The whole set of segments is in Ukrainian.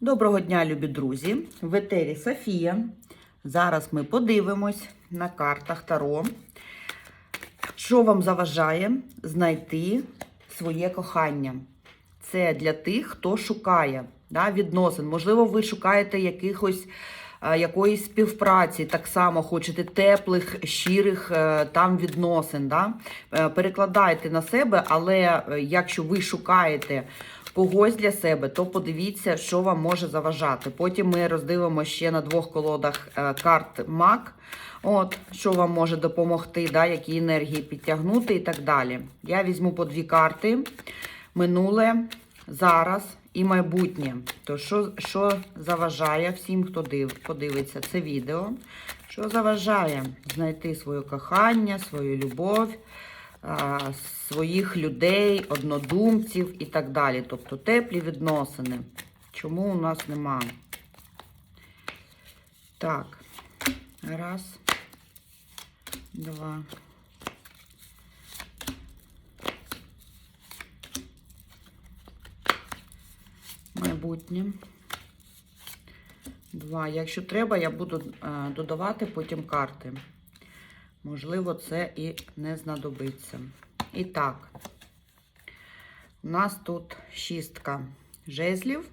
Доброго дня, любі друзі! В етері Софія. Зараз ми подивимось на картах Таро, що вам заважає знайти своє кохання. Це для тих, хто шукає да, відносин. Можливо, ви шукаєте якихось, е, якоїсь співпраці, так само хочете теплих, щирих е, там відносин. Да? Е, Перекладайте на себе, але якщо ви шукаєте когось для себе, то подивіться, що вам може заважати. Потім ми роздивимо ще на двох колодах е, карт МАК. От, що вам може допомогти, да, які енергії підтягнути і так далі. Я візьму по дві карти: минуле, зараз і майбутнє. То що, що заважає всім, хто див, подивиться це відео? Що заважає знайти своє кохання, свою любов, своїх людей, однодумців і так далі. Тобто теплі відносини. Чому у нас нема? Так. Раз. Два. Майбутнє. Два. Якщо треба, я буду е, додавати потім карти. Можливо, це і не знадобиться. І так, у нас тут шістка жезлів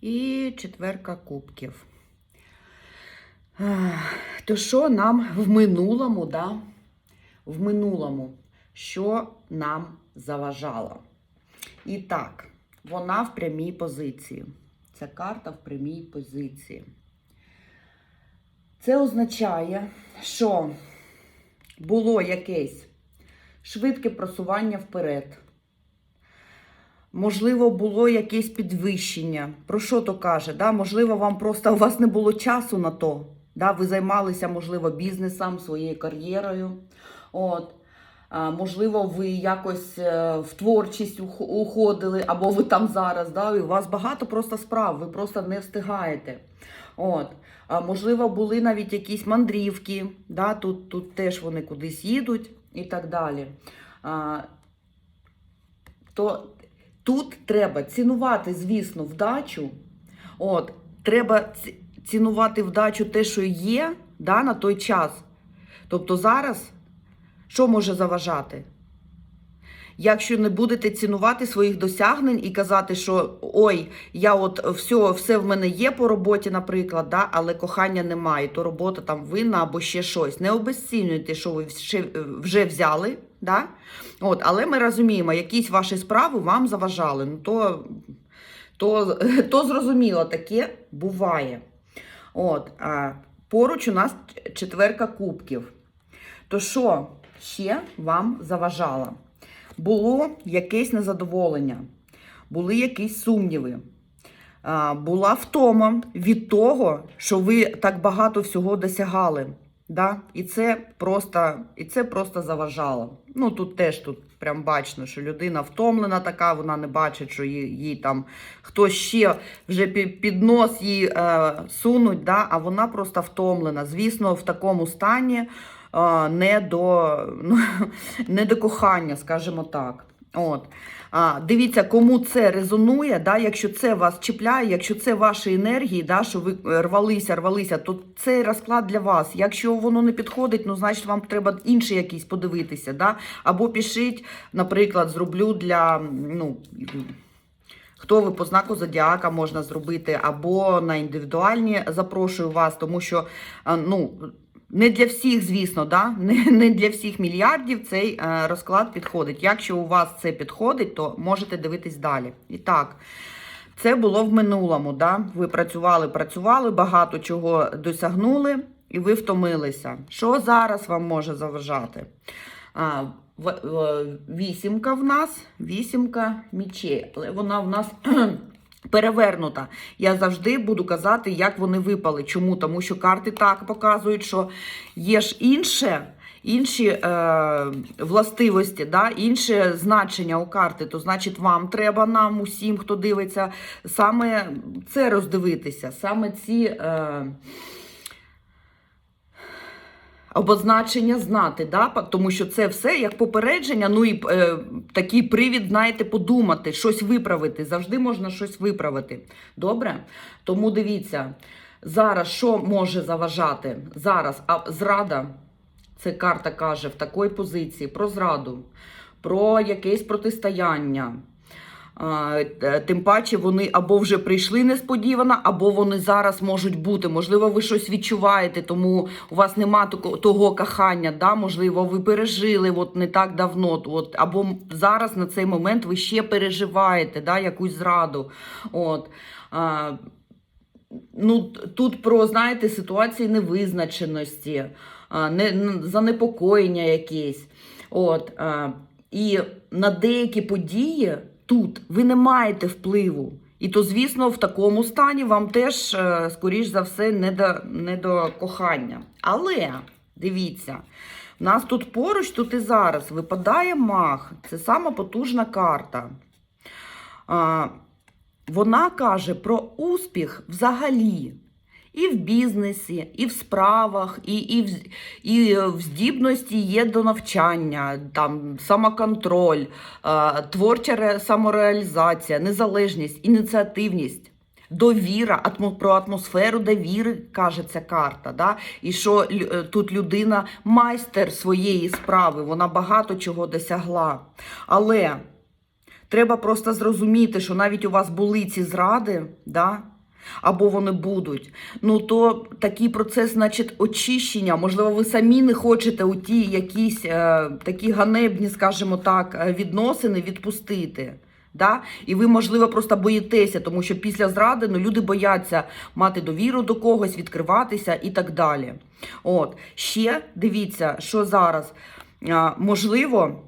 і четверка кубків. То що нам в минулому, да? В минулому, що нам заважало? І так, вона в прямій позиції. Ця карта в прямій позиції. Це означає, що було якесь швидке просування вперед. Можливо, було якесь підвищення. Про що то каже? Да? Можливо, вам просто у вас не було часу на то. Да? Ви займалися, можливо, бізнесом, своєю кар'єрою. От. А, можливо, ви якось е, в творчість уходили, або ви там зараз, да? у вас багато просто справ, ви просто не встигаєте. От. А, можливо, були навіть якісь мандрівки, да? тут, тут теж вони кудись їдуть і так далі. А, то тут треба цінувати, звісно, вдачу. От, треба цінувати вдачу те, що є да, на той час. Тобто зараз що може заважати? Якщо не будете цінувати своїх досягнень і казати, що ой, я от все, все в мене є по роботі, наприклад, да, але кохання немає, то робота там винна або ще щось. Не обезцінюйте, що ви ще, вже взяли. Да? От, але ми розуміємо, якісь ваші справи вам заважали. Ну, то, то, то зрозуміло, таке буває. От, а поруч у нас четверка кубків. То що ще вам заважало? Було якесь незадоволення, були якісь сумніви, була втома від того, що ви так багато всього досягали. Да? І, це просто, і це просто заважало. Ну тут теж тут прям бачно, що людина втомлена така, вона не бачить, що їй, їй там хтось ще вже під нос їй е, сунуть, да? а вона просто втомлена. Звісно, в такому стані не, до, ну, не до кохання, скажімо так. От. А, дивіться, кому це резонує, да, якщо це вас чіпляє, якщо це ваші енергії, да, що ви рвалися, рвалися, то цей розклад для вас. Якщо воно не підходить, ну значить вам треба інший якийсь подивитися. Да? Або пишіть, наприклад, зроблю для. ну, Хто ви по знаку зодіака можна зробити, або на індивідуальні запрошую вас, тому що ну, не для всіх, звісно, да? не, не для всіх мільярдів цей е, розклад підходить. Якщо у вас це підходить, то можете дивитись далі. І так, це було в минулому. Да? Ви працювали, працювали, багато чого досягнули, і ви втомилися. Що зараз вам може заважати? А, вісімка в нас, вісімка мічей, але вона в нас перевернута. Я завжди буду казати, як вони випали. Чому? Тому що карти так показують, що є ж інше. Інші е, властивості, да, інше значення у карти, то значить вам треба нам, усім, хто дивиться, саме це роздивитися, саме ці е, обозначення знати, да? тому що це все як попередження, ну і е, такий привід, знаєте, подумати, щось виправити. Завжди можна щось виправити. Добре? Тому дивіться, зараз що може заважати? Зараз а зрада, це карта каже, в такій позиції про зраду, про якесь протистояння. Е, Тим паче вони або вже прийшли несподівано, або вони зараз можуть бути. Можливо, ви щось відчуваєте, тому у вас нема того кохання. Да? Можливо, ви пережили от не так давно. От, або зараз на цей момент ви ще переживаєте да? якусь зраду. От. А, ну, тут про, знаєте, ситуації невизначеності, не, занепокоєння якесь. От, а, і на деякі події тут ви не маєте впливу. І то, звісно, в такому стані вам теж, е, скоріш за все, не до, не до кохання. Але дивіться, в нас тут поруч, тут і зараз випадає мах. Це сама потужна карта. Вона каже про успіх взагалі. І в бізнесі, і в справах, і, і, в, і в здібності є до навчання, там, самоконтроль, е, творча ре- самореалізація, незалежність, ініціативність, довіра, про атмосферу довіри каже ця карта. Да? І що е, тут людина майстер своєї справи, вона багато чого досягла. Але Треба просто зрозуміти, що навіть у вас були ці зради, да? Або вони будуть. Ну то такий процес, значить, очищення. Можливо, ви самі не хочете у ті якісь е, такі ганебні, скажімо так, е, відносини відпустити. Да? І ви, можливо, просто боїтеся, тому що після зради ну, люди бояться мати довіру до когось, відкриватися і так далі. От. Ще дивіться, що зараз. Можливо.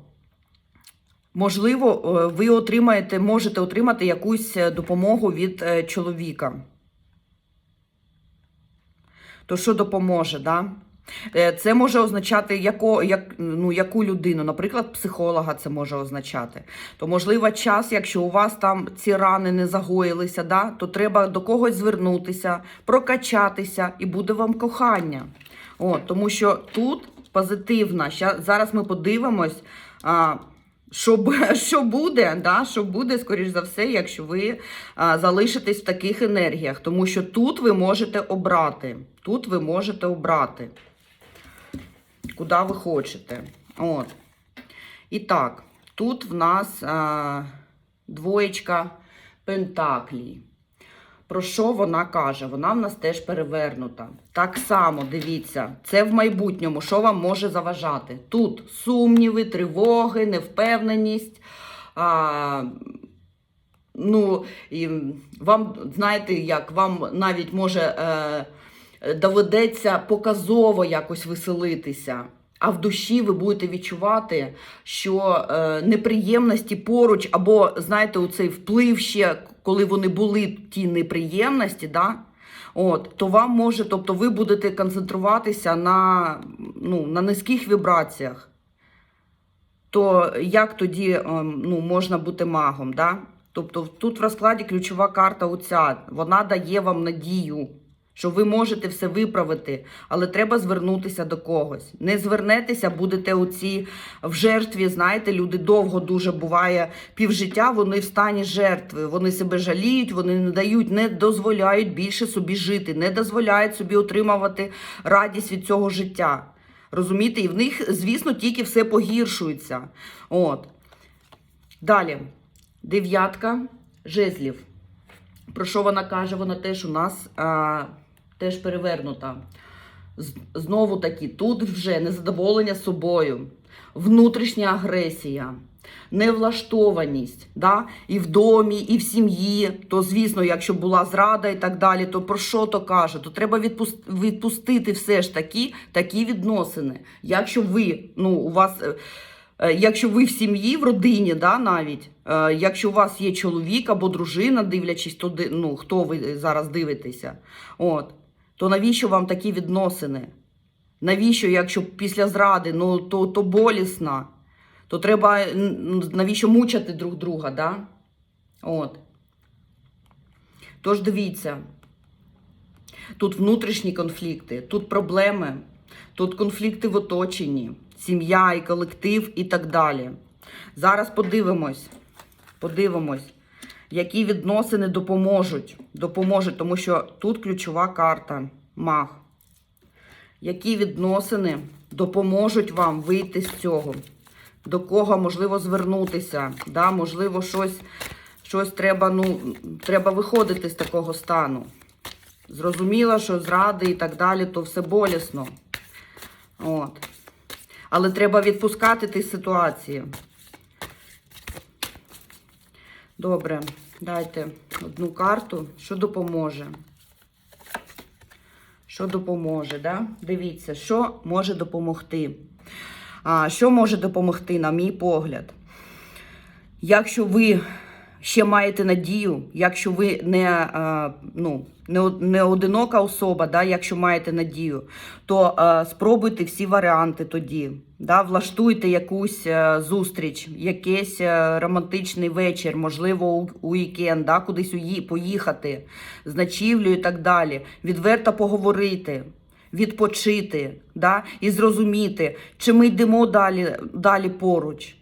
Можливо, е, ви отримаєте, можете отримати якусь е, допомогу від е, чоловіка. То що допоможе, да? Це може означати яко, як, ну, яку людину, наприклад, психолога це може означати. То, можливо, час, якщо у вас там ці рани не загоїлися, да, то треба до когось звернутися, прокачатися і буде вам кохання. От, тому що тут позитивна. Зараз ми подивимось. А, що, що буде, да? що буде, скоріш за все, якщо ви а, залишитесь в таких енергіях. Тому що тут ви можете обрати. Тут ви можете обрати, куди ви хочете. От. І так, тут в нас а, двоєчка пентаклій. Про що вона каже? Вона в нас теж перевернута. Так само, дивіться, це в майбутньому, що вам може заважати? Тут сумніви, тривоги, невпевненість. А, ну, і вам, знаєте, як вам навіть може е, доведеться показово якось веселитися. А в душі ви будете відчувати, що е, неприємності поруч, або знаєте, у цей вплив ще, коли вони були ті неприємності, да? От, то вам може, тобто ви будете концентруватися на, ну, на низьких вібраціях. То як тоді ем, ну, можна бути магом? Да? Тобто тут в розкладі ключова карта оця, вона дає вам надію, що ви можете все виправити, але треба звернутися до когось. Не звернетеся, будете оці в жертві. Знаєте, люди довго дуже буває півжиття, вони в стані жертви. Вони себе жаліють, вони не дають, не дозволяють більше собі жити, не дозволяють собі отримувати радість від цього життя. Розумієте, і в них, звісно, тільки все погіршується. От. Далі. Дев'ятка жезлів. Про що вона каже? Вона теж у нас а, теж перевернута. Знову таки, тут вже незадоволення собою, внутрішня агресія, невлаштованість, да? і в домі, і в сім'ї. То, звісно, якщо була зрада і так далі, то про що то каже? То треба відпус- відпустити все ж таки такі відносини. Якщо ви, ну, у вас. е, Е, Якщо ви в сім'ї, в родині, да, навіть, е, якщо у вас є чоловік або дружина, дивлячись, то ну, хто ви зараз дивитеся, от, то навіщо вам такі відносини? Навіщо, якщо після зради, ну, то, то болісно, то треба навіщо мучати друг друга, да? От. Тож дивіться, тут внутрішні конфлікти, тут проблеми. Тут конфлікти в оточенні, сім'я і колектив і так далі. Зараз подивимось, подивимось, які відносини допоможуть. Допоможуть, тому що тут ключова карта маг. Які відносини допоможуть вам вийти з цього? До кого можливо звернутися? Да? Можливо, щось, щось треба, ну, треба виходити з такого стану. Зрозуміло, що зради і так далі, то все болісно. От. Але треба відпускати ті ситуації. Добре, дайте одну карту, що допоможе. Що допоможе, да? Дивіться, що може допомогти. А, що може допомогти, на мій погляд? Якщо ви ще маєте надію, якщо ви не, е, ну, не, не одинока особа, да, якщо маєте надію, то е, спробуйте всі варіанти тоді. Да, влаштуйте якусь е, зустріч, якийсь е, романтичний вечір, можливо, у, у да, кудись поїхати з ночівлю і так далі. Відверто поговорити відпочити да, і зрозуміти, чи ми йдемо далі, далі поруч.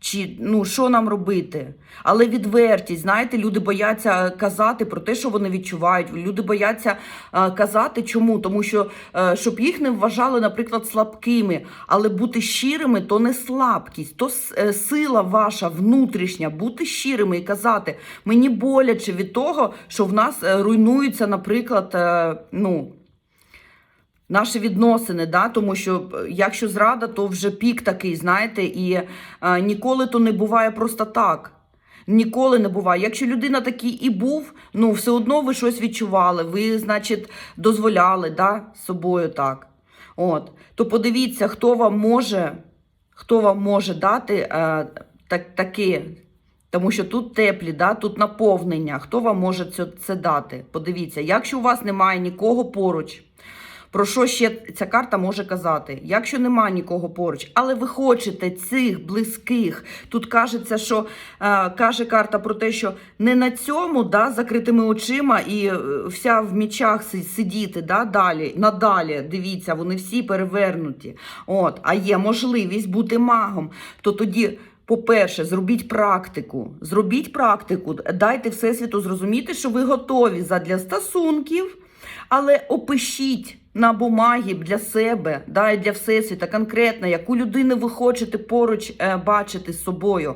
Чи ну що нам робити? Але відвертість, знаєте, люди бояться казати про те, що вони відчувають. Люди бояться е, казати, чому? Тому що е, щоб їх не вважали, наприклад, слабкими, але бути щирими то не слабкість, то е, сила ваша внутрішня, бути щирими і казати, мені боляче від того, що в нас е, руйнуються, наприклад, е, ну наші відносини, да? тому що е, якщо зрада, то вже пік такий, знаєте, і е, ніколи то не буває просто так. Ніколи не буває. Якщо людина такий і був, ну все одно ви щось відчували, ви, значить, дозволяли да, собою так. От. То подивіться, хто вам може, хто вам може дати е, так, таке. Тому що тут теплі, да, тут наповнення. Хто вам може це, це дати? Подивіться, якщо у вас немає нікого поруч, про що ще ця карта може казати? Якщо немає нікого поруч, але ви хочете цих близьких, тут кажеться, що е, каже карта про те, що не на цьому да, закритими очима і е, вся в мічах сидіти да, далі, надалі. Дивіться, вони всі перевернуті. От, а є можливість бути магом. То тоді. По-перше, зробіть практику. Зробіть практику, дайте Всесвіту зрозуміти, що ви готові задля стосунків, але опишіть на бумагі для себе, да, і для Всесвіта конкретно, яку людину ви хочете поруч е, бачити з собою.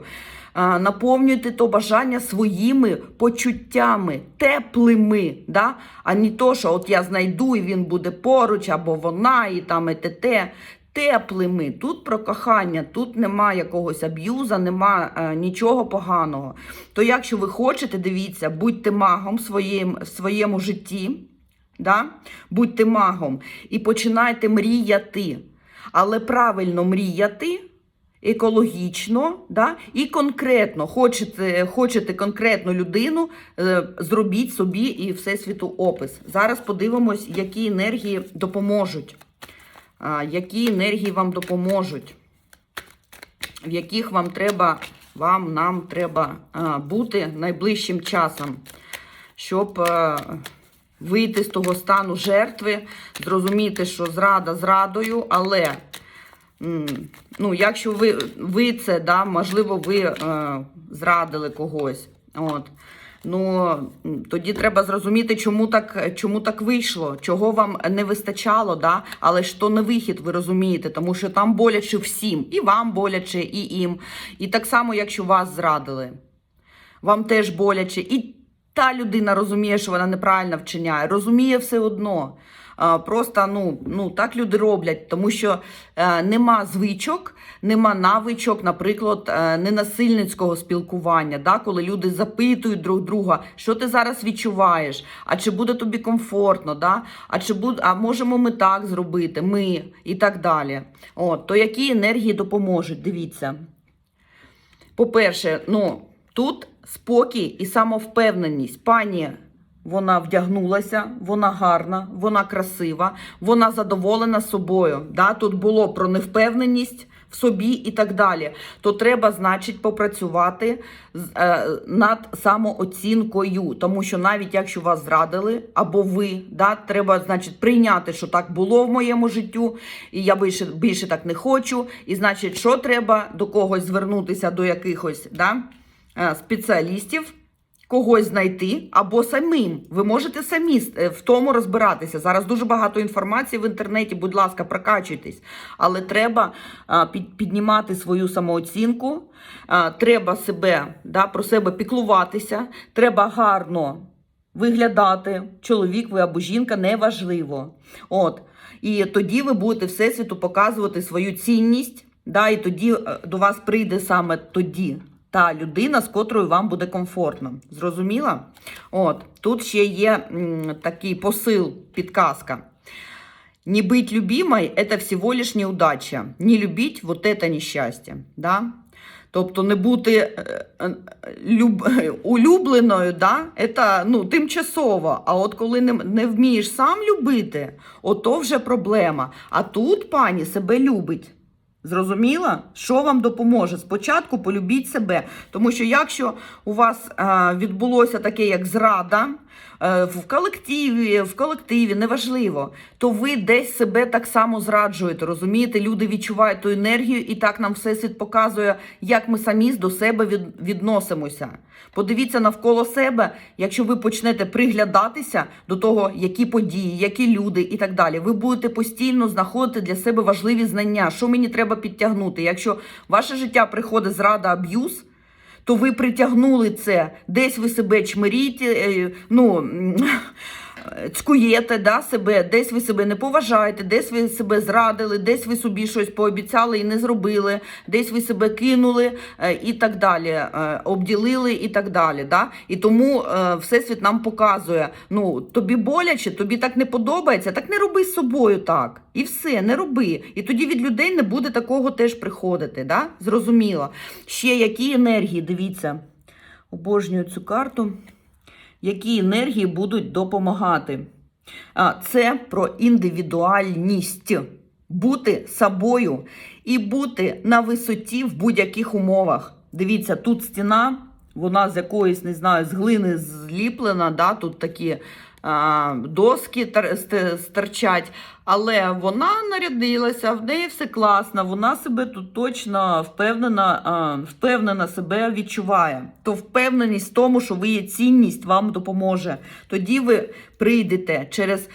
Наповнюйте то бажання своїми почуттями, теплими, да? а не то, що от я знайду і він буде поруч, або вона, і там і те. те. Теплими. Тут про кохання, тут нема якогось аб'юза, нема е, нічого поганого. То якщо ви хочете, дивіться, будьте магом в своєму житті, да? будьте магом і починайте мріяти. Але правильно мріяти, екологічно, да? і конкретно. Хочете, хочете конкретну людину, е, зробіть собі і Всесвіту опис. Зараз подивимось, які енергії допоможуть. Які енергії вам допоможуть, в яких вам треба, вам, нам треба бути найближчим часом, щоб е, вийти з того стану жертви, зрозуміти, що зрада зрадою, але ну, якщо ви, ви це, да, можливо, ви е, зрадили когось. От. Ну, тоді треба зрозуміти, чому так, чому так вийшло, чого вам не вистачало, да? але ж то не вихід, ви розумієте, тому що там боляче всім, і вам боляче, і їм. І так само, якщо вас зрадили, вам теж боляче. І та людина розуміє, що вона неправильно вчиняє, розуміє все одно. Просто ну, ну так люди роблять, тому що е, нема звичок, нема навичок, наприклад, е, ненасильницького спілкування, да, коли люди запитують друг друга, що ти зараз відчуваєш, а чи буде тобі комфортно, да? а чи буде, а можемо ми так зробити, ми і так далі. От, то які енергії допоможуть? Дивіться. По-перше, ну тут спокій і самовпевненість. Пані вона вдягнулася, вона гарна, вона красива, вона задоволена собою. Да? Тут було про невпевненість, в собі і так далі, то треба, значить, попрацювати е, над самооцінкою. Тому що навіть якщо вас зрадили, або ви, да, треба, значить, прийняти, що так було в моєму життю, і я більше, більше так не хочу. І значить, що треба до когось звернутися, до якихось да, спеціалістів когось знайти або самим. Ви можете самі е, в тому розбиратися. Зараз дуже багато інформації в інтернеті. Будь ласка, прокачуйтесь. Але треба піднімати свою самооцінку, треба себе да, про себе піклуватися, треба гарно виглядати. Чоловік ви або жінка неважливо. От. І тоді ви будете всесвіту показувати свою цінність. Да, і тоді е, до вас прийде саме тоді та людина, з котрою вам буде комфортно. Зрозуміла? От, тут ще є м, такий посил, підказка. Не быть любимой – это всего лишь неудача. Не любить – вот это нещастя. Да? Тобто не бути е, е, люб, улюбленою, да? це ну, тимчасово. А от коли не, не вмієш сам любити, ото вже проблема. А тут пані себе любить. Зрозуміла, що вам допоможе? Спочатку полюбіть себе, тому що якщо у вас е, відбулося таке, як зрада в колективі, в колективі, неважливо, то ви десь себе так само зраджуєте. Розумієте, люди відчувають ту енергію, і так нам всесвіт показує, як ми самі до себе відносимося. Подивіться навколо себе, якщо ви почнете приглядатися до того, які події, які люди і так далі, ви будете постійно знаходити для себе важливі знання, що мені треба підтягнути. Якщо ваше життя приходить зрада, аб'юз, то ви притягнули це, десь ви себе чмиріте, е, ну, цькуєте да, себе, десь ви себе не поважаєте, десь ви себе зрадили, десь ви собі щось пообіцяли і не зробили, десь ви себе кинули е, і так далі, е, обділили і так далі. Да? І тому е, Всесвіт нам показує: ну, тобі боляче, тобі так не подобається, так не роби з собою так. І все, не роби. І тоді від людей не буде такого теж приходити. Да? Зрозуміло. Ще які енергії, дивіться, обожнюю цю карту які енергії будуть допомагати. Це про індивідуальність. Бути собою і бути на висоті в будь-яких умовах. Дивіться, тут стіна, вона з якоїсь, не знаю, з глини зліплена, да, тут такі доски стирчать, але вона нарядилася, в неї все класно, вона себе тут точно впевнена, впевнена себе відчуває. То впевненість в тому, що ви є цінність, вам допоможе. Тоді ви прийдете через.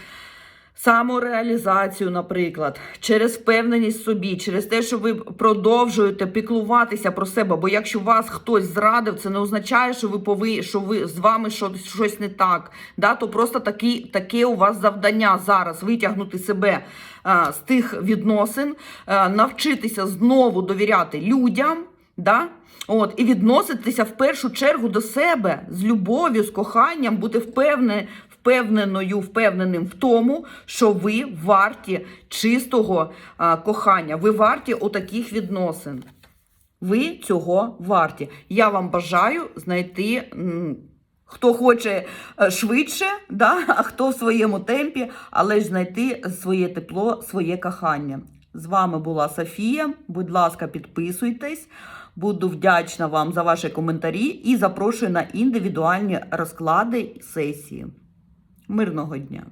Самореалізацію, наприклад, через впевненість собі, через те, що ви продовжуєте піклуватися про себе. Бо якщо вас хтось зрадив, це не означає, що ви пови, що ви з вами щось, щось не так. Да? То просто такі, таке у вас завдання зараз витягнути себе а, з тих відносин, а, навчитися знову довіряти людям. Да? От, і відноситися в першу чергу до себе з любов'ю, з коханням, бути впевне, впевненою, впевненим в тому, що ви варті чистого кохання, ви варті отаких відносин. Ви цього варті. Я вам бажаю знайти. Хто хоче е, швидше, да? а хто в своєму темпі, але ж знайти своє тепло, своє кохання. З вами була Софія. Будь ласка, підписуйтесь. Буду вдячна вам за ваші коментарі і запрошую на індивідуальні розклади сесії. Мирного дня!